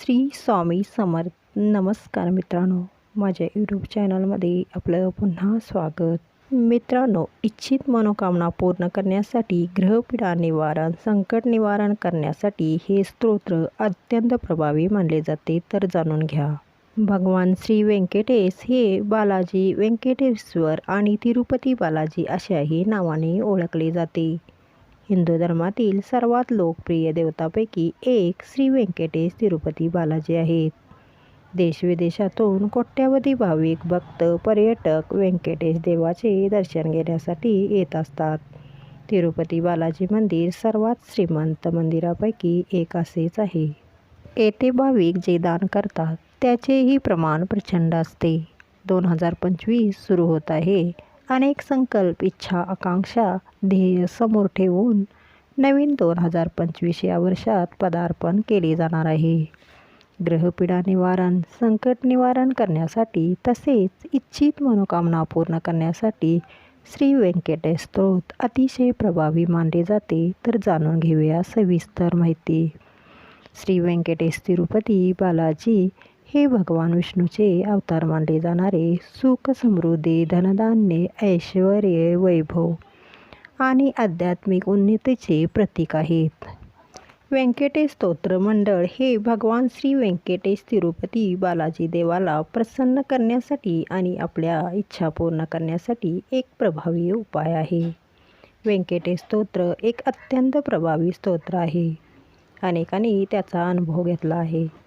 श्री स्वामी समर्थ नमस्कार मित्रांनो. माझ्या यूट्यूब चॅनलमध्ये आपलं पुन्हा स्वागत. मित्रांनो इच्छित मनोकामना पूर्ण करण्यासाठी ग्रहपीडा निवारण संकट निवारण करण्यासाठी हे स्तोत्र अत्यंत प्रभावी मानले जाते तर जाणून घ्या. भगवान श्री व्यंकटेश हे बालाजी व्यंकटेश्वर आणि तिरुपती बालाजी अशाही नावाने ओळखले जाते. हिंदू धर्मातील सर्वात लोकप्रिय देवतापैकी एक श्री व्यंकटेश तिरुपती बालाजी आहेत. देशविदेशातून कोट्यावधी भाविक भक्त पर्यटक व्यंकटेश देवाचे दर्शन घेण्यासाठी येत असतात. तिरुपती बालाजी मंदिर सर्वात श्रीमंत मंदिरापैकी एक असेच आहे. येथे भाविक जे दान करतात त्याचेही प्रमाण प्रचंड असते. दोन हजार पंचवीस सुरू होत आहे. अनेक संकल्प इच्छा आकांक्षा ध्येय समोर ठेवून नवीन दोन हजार पंचवीस या वर्षात पदार्पण केले जाणार आहे. ग्रहपीडा निवारण संकट निवारण करण्यासाठी तसेच इच्छित मनोकामना पूर्ण करण्यासाठी श्री व्यंकटेश स्त्रोत अतिशय प्रभावी मानले जाते तर जाणून घेऊया सविस्तर माहिती. श्री व्यंकटेश तिरुपती बालाजी हे भगवान विष्णूचे अवतार मानले जाणारे सुख समृद्धी धनधान्य ऐश्वर वैभव आणि आध्यात्मिक उन्नतीचे प्रतीक आहेत. व्यंकटेश स्तोत्र मंडळ हे भगवान श्री व्यंकटेश तिरुपती बालाजी देवाला प्रसन्न करण्यासाठी आणि आपल्या इच्छा पूर्ण करण्यासाठी एक प्रभावी उपाय आहे. व्यंकटेश स्तोत्र एक अत्यंत प्रभावी स्तोत्र आहे. अनेकांनी त्याचा अनुभव घेतला आहे.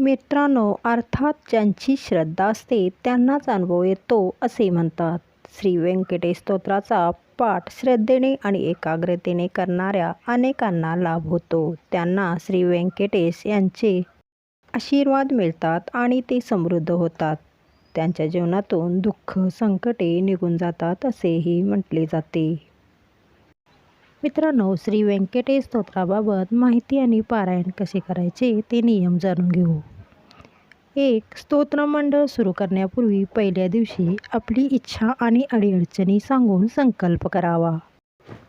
मित्रांनो अर्थात ज्यांची श्रद्धा असते त्यांनाच अनुभव येतो असे म्हणतात. श्री व्यंकटेश स्तोत्राचा पाठ श्रद्धेने आणि एकाग्रतेने करणाऱ्या अनेकांना लाभ होतो. त्यांना श्री व्यंकटेश यांचे आशीर्वाद मिळतात आणि ते समृद्ध होतात. त्यांच्या जीवनातून दुःख संकटे निघून जातात असेही म्हटले जाते. मित्रांनो श्री व्यंकटेश स्तोत्राबाबत माहिती आणि पारायण कसे करायचे ते नियम जाणून घेऊ. एक स्तोत्रमंडळ सुरू करण्यापूर्वी पहिल्या दिवशी आपली इच्छा आणि अडीअडचणी सांगून संकल्प करावा.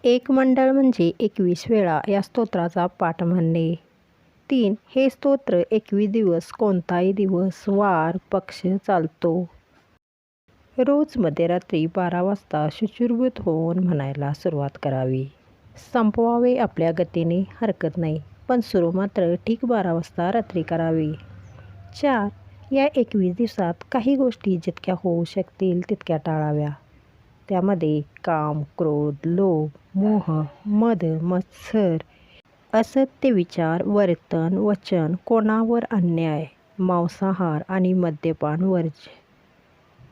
एक मंडळ म्हणजे एकवीस वेळा या स्तोत्राचा पाठ म्हणणे. तीन हे स्तोत्र एकवीस दिवस कोणताही दिवस वार पक्ष चालतो. रोज मध्यरात्री बारा वाजता शुचिर्भूत होऊन म्हणायला सुरुवात करावी. संपवावे आपल्या गतीने हरकत नाही पण सुरू मात्र ठीक बारा वाजता रात्री करावी. चार या एकवीस दिवसात काही गोष्टी जितक्या होऊ शकतील तितक्या टाळाव्या. त्यामध्ये काम क्रोध लोभ मोह मद मत्सर असत्य विचार वर्तन वचन कोणावर अन्याय मांसाहार आणि मद्यपान वर्ज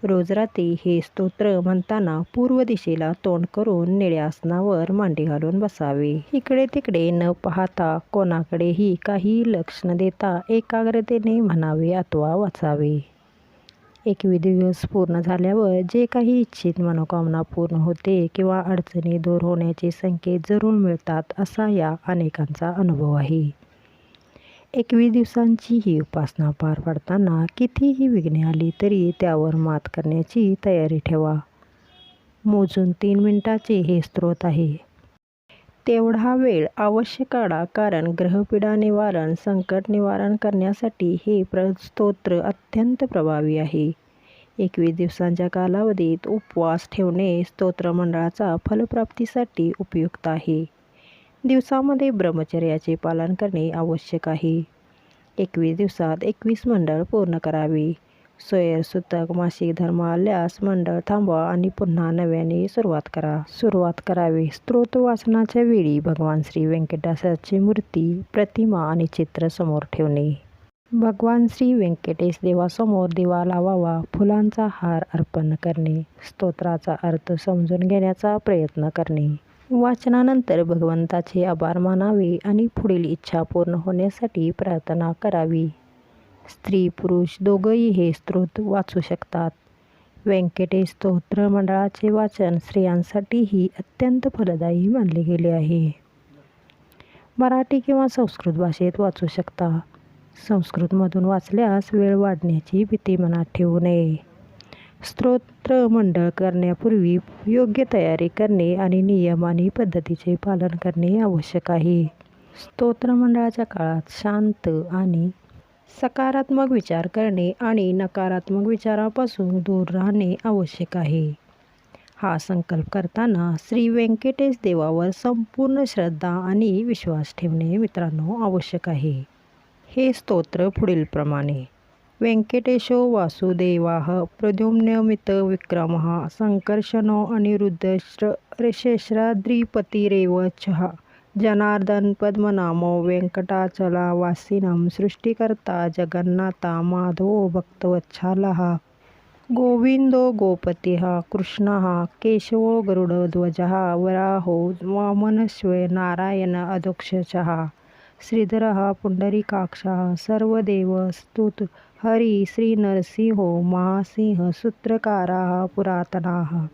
रोज रात्री हे स्तोत्र म्हणताना पूर्व दिशेला तोंड करून निळ्या आसनावर मांडी घालून बसावे. इकडे तिकडे न पाहता कोणाकडेही काही लक्ष न देता एकाग्रतेने म्हणावे अथवा वाचावे. एकवी दिवस पूर्ण झाल्यावर जे काही इच्छित मनोकामना पूर्ण होते किंवा अडचणी दूर होण्याचे संकेत जरूर मिळतात असा या अनेकांचा अनुभव आहे. एकवीस दिवसांची ही उपासना पार पाडताना कितीही विघ्ने आली तरी त्यावर मात करण्याची तयारी ठेवा. मोजून तीन मिनिटाचे हे स्रोत आहे. तेवढा वेळ अवश्य काढा कारण ग्रहपीडा निवारण संकट निवारण करण्यासाठी हे प्र स्तोत्र अत्यंत प्रभावी आहे. एकवीस दिवसांच्या कालावधीत उपवास ठेवणे स्तोत्रमंडळाचा फलप्राप्तीसाठी उपयुक्त आहे. दिवसामध्ये ब्रह्मचर्याचे पालन करणे आवश्यक आहे. एकवीस दिवसात एकवीस मंडळ पूर्ण करावी. सोयर सुतक मासिक धर्म आल्यास मंडळ थांबवा आणि पुन्हा नव्याने सुरुवात करा. सुरुवात करावी. स्त्रोत वाचनाच्या वेळी भगवान श्री व्यंकटेशाची मूर्ती प्रतिमा आणि चित्र समोर ठेवणे. भगवान श्री व्यंकटेश देवासमोर दिवा लावावा फुलांचा हार अर्पण करणे. स्तोत्राचा अर्थ समजून घेण्याचा प्रयत्न करणे. वाचनानंतर भगवंताचे आभार मानावे आणि पुढील इच्छा पूर्ण होण्यासाठी प्रार्थना करावी. स्त्री पुरुष दोघंही हे स्त्रोत वाचू शकतात. व्यंकटेश स्तोत्र मंडळाचे वाचन स्त्रियांसाठीही अत्यंत फलदायी मानले गेले आहे. मराठी किंवा संस्कृत भाषेत वाचू शकता. संस्कृतमधून वाचल्यास वेळ वाढण्याची भीती मनात ठेवू नये. स्तोत्र मंडळ करण्यापूर्वी योग्य तयारी करणे आणि नियम आणि पद्धतीचे पालन करणे आवश्यक आहे. स्तोत्रमंडळाच्या काळात शांत आणि सकारात्मक विचार करणे आणि नकारात्मक विचारापासून दूर राहणे आवश्यक आहे. हा संकल्प करताना श्री व्यंकटेश देवावर संपूर्ण श्रद्धा आणि विश्वास ठेवणे मित्रांनो आवश्यक आहे. हे स्तोत्र पुढीलप्रमाणे. व्यंकटेशो वासुदेवाः प्रद्युम्नमित विक्रमः संकर्षणो अनिरुद्धश्रेष्ठाद्रिपतिरेव च जनार्दन पद्मनामो वेङ्कटाचलावासिनं सृष्टिकर्ता जगन्नाथा माधवो भक्तवच्छालः गोविन्दो गोपतिः कृष्णः केशवो गरुडध्वजः वराहो वामनस्वे नारायण अधोक्षजः श्रीधरः पुण्डरीकाक्षः सर्वदेवस्तुत स्तुत। हरी श्रीनरसिंहो महासिंहसूत्रकाराः पुरातनाः।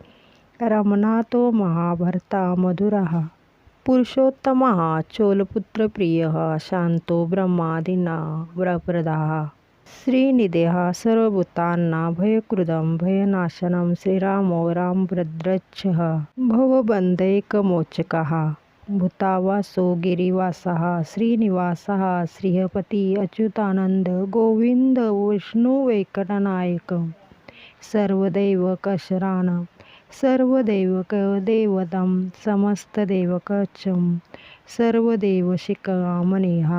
रमणातो महाभर्ता मधुरः। पुरुषोत्तमः चोलपुत्रप्रियः शान्तो ब्रह्मादिना व्रप्रदाः। श्रीनिधेः सर्वभूतानां भयकृदं भयनाशनं श्रीरामो रामभद्रच्छः भवबन्धैकमोचकः। भूतावासो गिरिवासः श्रीनिवासः श्रीहपती अच्युतानंद गोविंद विष्णुवेंकटनायक सर्वदैवकशरान सर्वदैवकदेवतं समस्तदेवकचं सर्वदेवशिखामणिः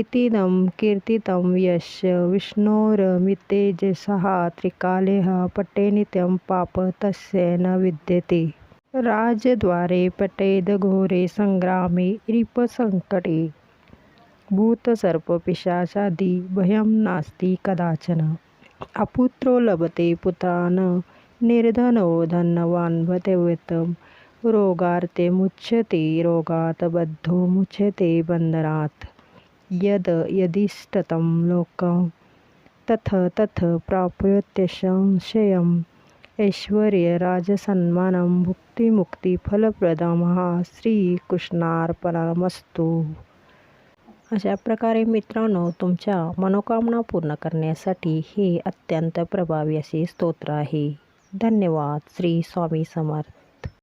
इतीदं कीर्तितं यस्य विष्णोरमितेजसः त्रिकालेः पटे नित्यं पाप तस्य न विद्यते। राजद्वारे पटेदघोरे सङ्ग्रामे रिपसङ्कटे भूतसर्पपिशाचादि भयं नास्ति कदाचन। अपुत्रो लभते पुत्रान् निर्धनो धनवान् भवत्यं रोगार्ते मुच्यते रोगात् बद्धो मुच्यते बन्धनात्। यद् यदिष्टतं लोकं तथ तथ प्राप्यत्यसंशयम् ऐश्वर्यराजसन्मानं भुक्तिमुक्तिफलप्रदमः श्रीकृष्णार्पणमस्तु अशा प्रकारे मित्रांनो तुमच्या मनोकामना पूर्ण करण्यासाठी हे अत्यंत प्रभावी असे स्तोत्र आहे. धन्यवाद. श्री स्वामी समर्थ.